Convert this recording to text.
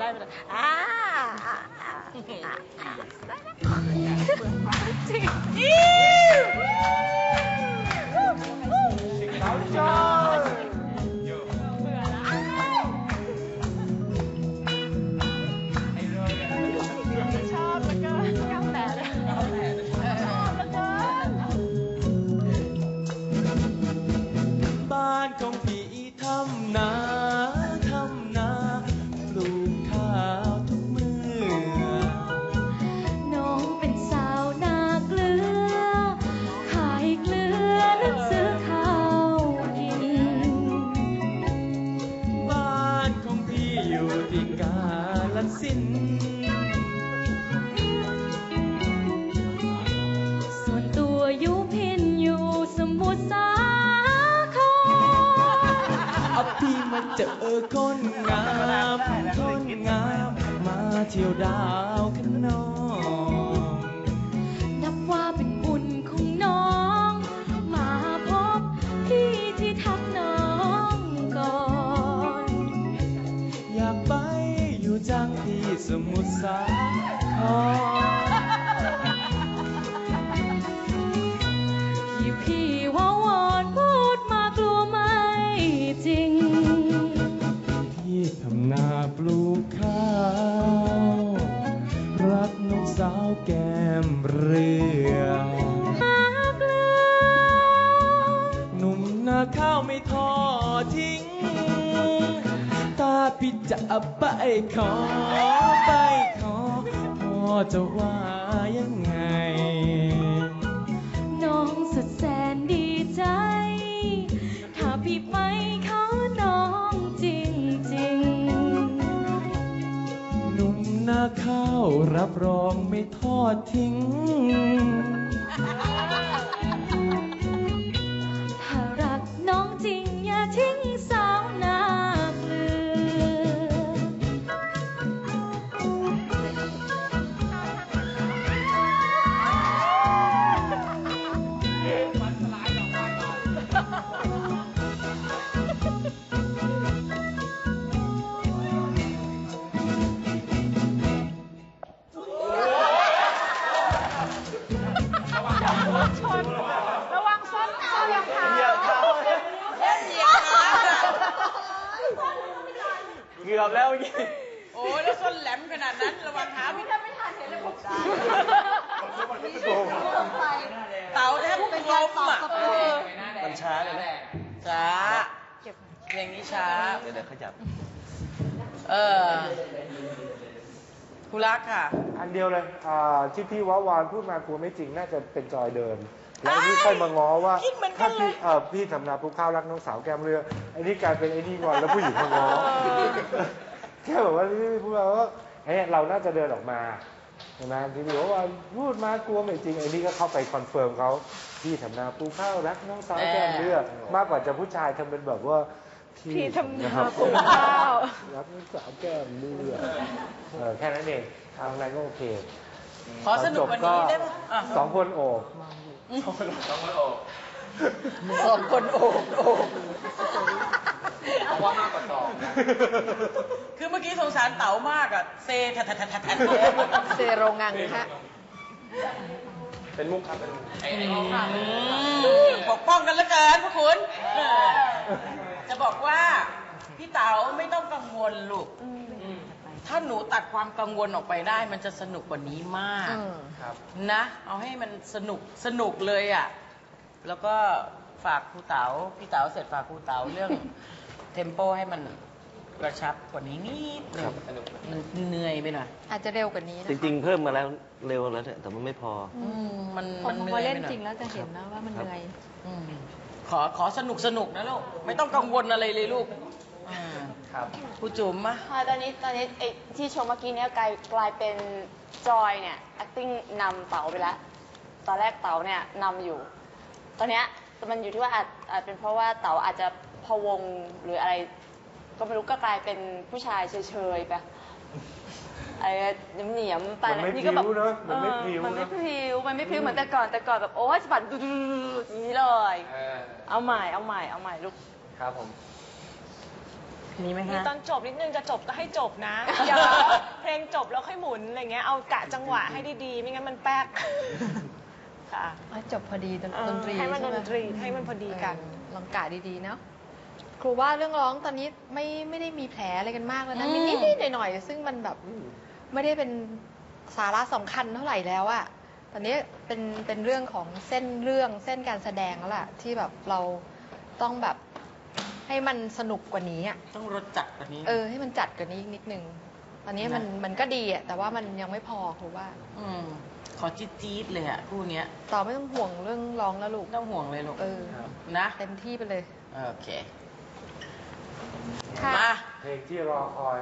ได้ไปเลย สินธุ์ส่วนตัวอยู่พินอยู่สมุทรสาครเอาพี่มาเจอคนงามคนงาม มาเที่ยวดาวขนอง จังที่สมุทรสาคราพี่จะไปขอไปขอพ่อจะว่ายังไง น้องสุดแสนดีใจ ถ้าพี่ไปเขาน้องจริงจริงหนุ่มหน้าข้าวรับรองไม่ทอดทิ้ง กือบแล้วเมื่อกี้โอ้ยแล้วส้นแหลมขนาดนั้นระวังเท้าพี่ถ้าไม่ทันเห็นเลยผมได้เต่าแทบเป็นลมอะมันช้าเลยนะช้าเพลงนี้ช้า เดี๋ยวเดี๋ยวขยับ เออคุรักค่ะ อันเดียวเลยอ่าที่พี่ว้าวานพูดมากลัวไม่จริงน่าจะเป็นจอยเดิน แล้วนี่ค่อยมาง้อว่าคิดเหมือนกัถ้านเลยพี่เอ่อพี่ทำนาปลูกข้าวรักน้องสาวแก้มเรือไอ้นี่กลายเป็นไอ้นี่งอนแล้วผู้หญิงมาง้อแค่แบบว่าพี่พูดมาว่าเฮ้ยเราน่าจะเดินออกมาใช่ไหมที่พี่บอกว่าพูดมากลัวไม่จริงไอ้นี่ก็เข้าไปคอนเฟิร์มเขาพี่ทำนาปลูกข้าวรักน้องสาวแก้มเรือมากกว่าจะผู้ชายทำเป็นแบบว่าพี่ทำนาครับปลูกข้าว รักน้องสาวแก้มเรือเออแค่นั้นเองทางนั้นก็โอเค ขอสนุกกว่านี้ได้ไหมอะ สองคนโอบสองคนโอบสองคนโอบโอบว่ามากกว่าสองคือเมื่อกี้สงสารเต๋ามากอะ เซทัดทัดทัดทัดทัดเซโรงงังฮะ เป็นมุกครับเป็นมุกอืมปกป้องกันแล้วกันพวกคุณเออจะบอกว่า พี่เต๋าไม่ต้องกังวลลูก ถ้าหนูตัดความกังวลออกไปได้ มันจะสนุกกว่านี้มากอืม ครับ นะ เอาให้มันสนุกสนุกเลยอะ แล้วก็ฝากครูเต๋าพี่เต๋าเสร็จฝากครูเต๋าเรื่อง เทมโปให้มันกระชับกว่านี้นิดหนึงมันเหนื่อยไปหน่อยอาจจะเร็วกว่านี้นะจริง ๆ เพิ่มมาแล้วเร็วแล้วเนี่ยแต่มันไม่พอ อืมมันพอมันเหนื่พออยเล่นไปหน่อย จริงแล้วจะเห็นนะว่ามันเหนื่อย อืมขอขอสนุกสนุกนะลูก ไม่ต้องกังวลอะไรเลยลูกอ่า ครับครูจุ๋มมะค่ะตอนนี้ตอนนี้ไอ้ที่ชมเมื่อกี้เนี้ยกลายกลายเป็นจอยเนี่ย acting นำเต๋าไปแล้วตอนแรกเต๋าเนี่ยนำอยู่ ตอนเนี้ยมันอยู่ที่ว่าอาจอาจเป็นเพราะว่าเต๋าอาจจะพะวงหรืออะไร ก็ไม่รู้ก็กลายเป็นผู้ชายเฉยๆไปอะไรเหนียมๆไปมันไม่นี่ก็แบบพริ้วเนอะมันไม่พริ้วเออมันไม่เนอะพริ้วมันไม่พริ้วเหมือนแต่ก่อนแต่ก่อนแบบโอ้ยสะบัดดูๆอย่างนี้เลยเอาใหม่เอาใหม่เอาใหม่ลูก ครับผม มีไหมมีคะ ตอนจบนิดนึงจะจบก็ให้จบนะอย่าเพลงจบแล้วค่อยหมุนอะไรเงี้ยเอากะจังหวะให้ดีๆ ไม่งั้นมันแป๊กค่ะให้จบพอดีดนเออดนตรีให้มันช่ดไนตรีให้มันพอดีกัน เออลองกะดีๆ เนาะครูว่าเรื่องร้องตอนนี้ไม่ไม่ได้มีแผลอะไรกันมากแล้วนะอืมมีนิดๆหน่อยๆซึ่งมันแบบไม่ได้เป็นสาระสำคัญเท่าไหร่แล้วอะตอนนี้เป็นเป็นเรื่องของเส้นเรื่องเส้นการแสดงแล้วล่ะที่แบบเราต้องแบบ ให้มันสนุกกว่านี้อะต้องรสจัดกว่านี้ เออให้มันจัดกว่านี้อีกนิดนึง ตอนนี้มันนะมันก็ดีอะแต่ว่ามันยังไม่พอครูว่ามขอจี๊ดจี๊ดๆเลยอะคู่เนี้ยต่อไม่ต้องห่วงเรื่องร้องแล้วลูกไม่ต้องห่วงเลยลูกเออนะเต็มที่ไปเลย โอเคค่ะ มา เพลงที่รอคอย